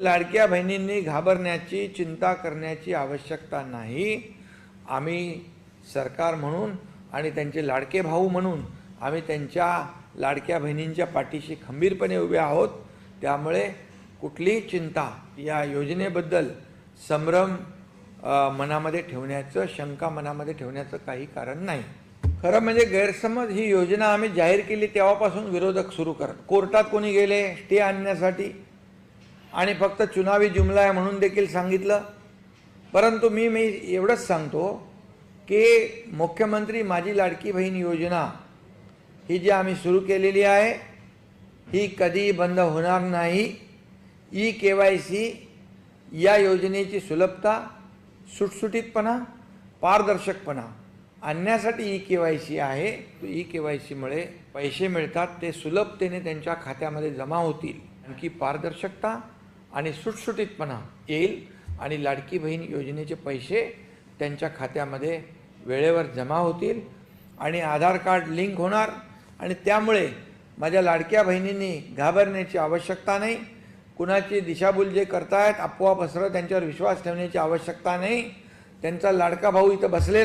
लाडक्या बहिणींनी घाबरण्याची चिंता करण्याची आवश्यकता नाही. आम्ही सरकार म्हणून आणि त्यांचे लाडके भाऊ म्हणून आम्ही त्यांच्या लाडक्या बहिणींच्या पाठीशी खंबीरपणे उभे आहोत. त्यामुळे कुठलीही चिंता या योजनेबद्दल संभ्रम मनामध्ये ठेवण्याचं शंका मनामध्ये ठेवण्याचं काही कारण नाही. खरं म्हणजे गैरसमज ही योजना आम्ही जाहीर केली तेव्हापासून विरोधक सुरू करत कोर्टात कोणी गेले स्टे आणण्यासाठी? आणि फक्त चुनावी जुमला आहे म्हणून देखील सांगितलं. परंतु मी मी एवढंच सांगतो की मुख्यमंत्री माझी लाडकी बहीण योजना ही जी आम्ही सुरू केलेली आहे ही कधी बंद होणार नाही. ई के वाय सी या योजनेची सुलभता सुटसुटीतपणा पारदर्शकपणा आणण्यासाठी ई के वाय सी आहे. तो ई के वाय सीमुळे पैसे मिळतात ते सुलभतेने त्यांच्या खात्यामध्ये जमा होतील. आणखी पारदर्शकता आणि सुटसुटीतपणा येईल आणि लाडकी बहीण योजनेचे पैसे त्यांच्या खात्यामध्ये वेळेवर जमा होतील आणि आधार कार्ड लिंक होणार आणि त्यामुळे माझ्या लाडक्या बहिणींनी घाबरण्याची आवश्यकता नाही. कुणाची दिशाभूल जे करतायत अफवा पसरत त्यांच्यावर विश्वास ठेवण्याची आवश्यकता नाही. त्यांचा लाडका भाऊ इथं बसलेला